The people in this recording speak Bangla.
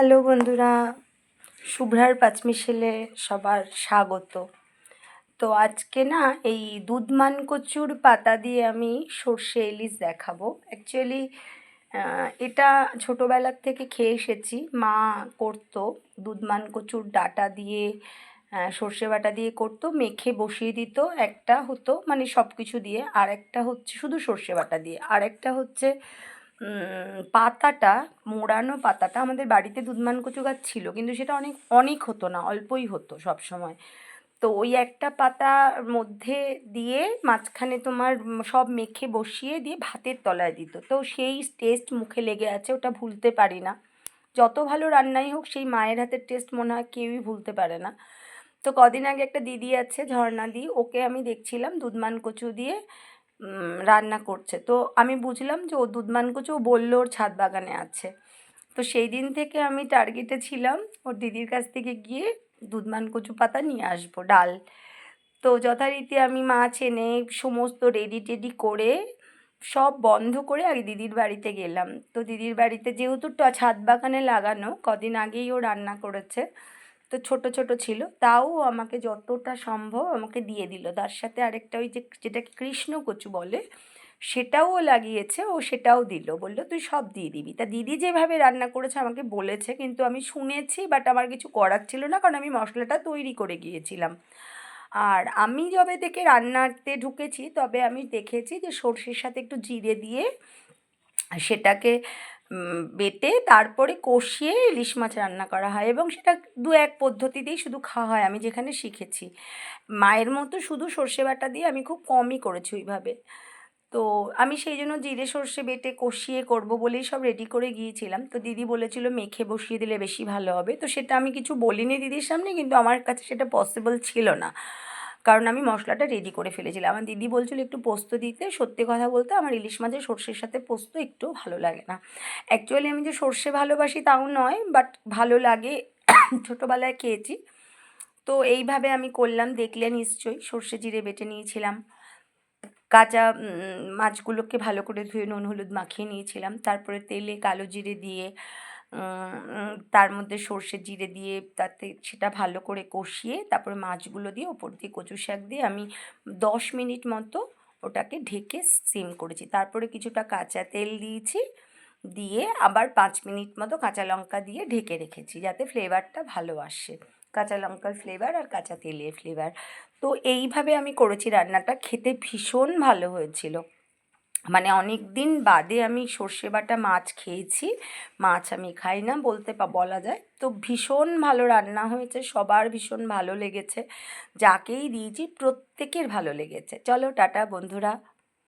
হ্যালো বন্ধুরা, শুভ্রার পাঁচমিশেলে সবার স্বাগত। তো আজকে না এই দুধমান কচুর পাতা দিয়ে আমি সর্ষে ইলিশ দেখাবো। অ্যাকচুয়ালি এটা ছোটোবেলার থেকে খেয়ে এসেছি। মা করতো দুধমান কচুর ডাটা দিয়ে সর্ষে বাটা দিয়ে করতো, মেখে বসিয়ে দিত। একটা হতো মানে সব কিছু দিয়ে আর একটা হচ্ছে শুধু সর্ষে বাটা দিয়ে। আর একটা হচ্ছে পাতাটা, মোড়ানো পাতাটা আমাদের বাড়িতে দুধমান কচু গাছ ছিল, কিন্তু সেটা অনেক অনেক হতো না, অল্পই হতো সব সময় তো ওই একটা পাতার মধ্যে দিয়ে মাঝখানে তোমার সব মেখে বসিয়ে দিয়ে ভাতের তলায় দিত। তো সেই টেস্ট মুখে লেগে আছে, ওটা ভুলতে পারি না। যত ভালো রান্নাই হোক, সেই মায়ের হাতের টেস্ট মনে হয় কেউই ভুলতে পারে না। তো কদিন আগে একটা দিদি আছে, ঝর্ণা দি, ওকে আমি দেখছিলাম দুধমান কচু দিয়ে। রান্না করছে। তো আমি বুঝলাম যে ও দুধমান কচু বলল ওর ছাদ বাগানে আছে। তো সেই দিন থেকে আমি টার্গেটে ছিলাম, ওর দিদির কাছ থেকে গিয়ে দুধমান কচু পাতা নিয়ে আসব, ডাল। তো যথারীতি আমি মাছ এনে সমস্ত রেডি টেডি করে সব বন্ধ করে আগে দিদির বাড়িতে গেলাম। তো দিদির বাড়িতে যেহেতু ছাদ বাগানে লাগানো, কদিন আগেই ও রান্না করেছে। তো ছোট ছোট ছিল। তাও আমাকে যতটা সম্ভব আমাকে দিয়ে দিল। তার সাথে আরেকটা ওই যে যেটাকে কৃষ্ণ কচু বলে, সেটাও লাগিয়েছে। ও সেটাও দিল। বলল, তুই সব দিয়ে দিবি। তা দিদি যেভাবে রান্না করেছে আমাকে বলেছে, কিন্তু আমি শুনেছি বাট আমার কিছু করার ছিল না, কারণ আমি মশলাটা তৈরি করে গিয়েছিলাম। আর আমি যবে থেকে রান্নাতে ঢুকেছি, তবে আমি দেখেছি যে সর্ষের সাথে একটু জিরে দিয়ে সেটাকে বেটে তারপরে কষিয়ে ইলিশ মাছ রান্না করা হয় এবং সেটা দু এক পদ্ধতিতেই শুধু খাওয়া হয়, আমি যেখানে শিখেছি। মায়ের মতো শুধু সর্ষে বাটা দিয়ে আমি খুব কমই করেছি ওইভাবে। তো আমি সেই জন্য জিরে সর্ষে বেটে কষিয়ে করব বলেই সব রেডি করে গিয়েছিলাম। তো দিদি বলেছিল মেখে বসিয়ে দিলে বেশি ভালো হবে। তো সেটা আমি কিছু বলিনি দিদির সামনে, কিন্তু আমার কাছে সেটা পসিবল ছিল না। কারণ আমি মশলাটা রেডি করে ফেলেছিলাম। আমার দিদি বলছিল, একটু পোস্ত দিতে। সত্যি কথা বলতে আমার ইলিশ মাছের সর্ষের সাথে পোস্ত একটু ভালো লাগে না। অ্যাকচুয়ালি আমি যে সর্ষে ভালোবাসি তাও নয় বাট ভালো লাগে। ছোটোবেলায় খেয়েছি। তো এইভাবে আমি করলাম, দেখলে নিশ্চয়ই সর্ষে জিরে বেটে নিয়েছিলাম। কাঁচা মাছগুলোকে ভালো করে ধুয়ে নুন, হলুদ মাখিয়ে নিয়েছিলাম। তারপরে তেলে কালো জিরে দিয়ে তার মধ্যে সর্ষে জিরে দিয়ে তাতে সেটা ভালো করে কষিয়ে তারপরে মাছগুলো দিয়ে ওপর দিয়ে কচু শাক দিয়ে আমি দশ মিনিট মতো ওটাকে ঢেকে সিম করেছি। তারপরে কিছুটা কাঁচা তেল দিয়েছি, দিয়ে আবার পাঁচ মিনিট মতো কাঁচা লঙ্কা দিয়ে ঢেকে রেখেছি যাতে ফ্লেভারটা ভালো আসে। কাঁচা লঙ্কার ফ্লেভার আর কাঁচা তেলের ফ্লেভার। তো এইভাবে আমি করেছি রান্নাটা, খেতে ভীষণ ভালো হয়েছিল। মানে অনেক দিন বাদে আমি সর্ষে বাটা মাছ খেয়েছি। মাছ আমি খাই না, বলতে বলা যায়। তো ভীষণ ভালো রান্না হয়েছে, সবার ভীষণ ভালো লেগেছে। যাকেই দিয়েছি প্রত্যেকের ভালো লেগেছে। চলো টাটা বন্ধুরা।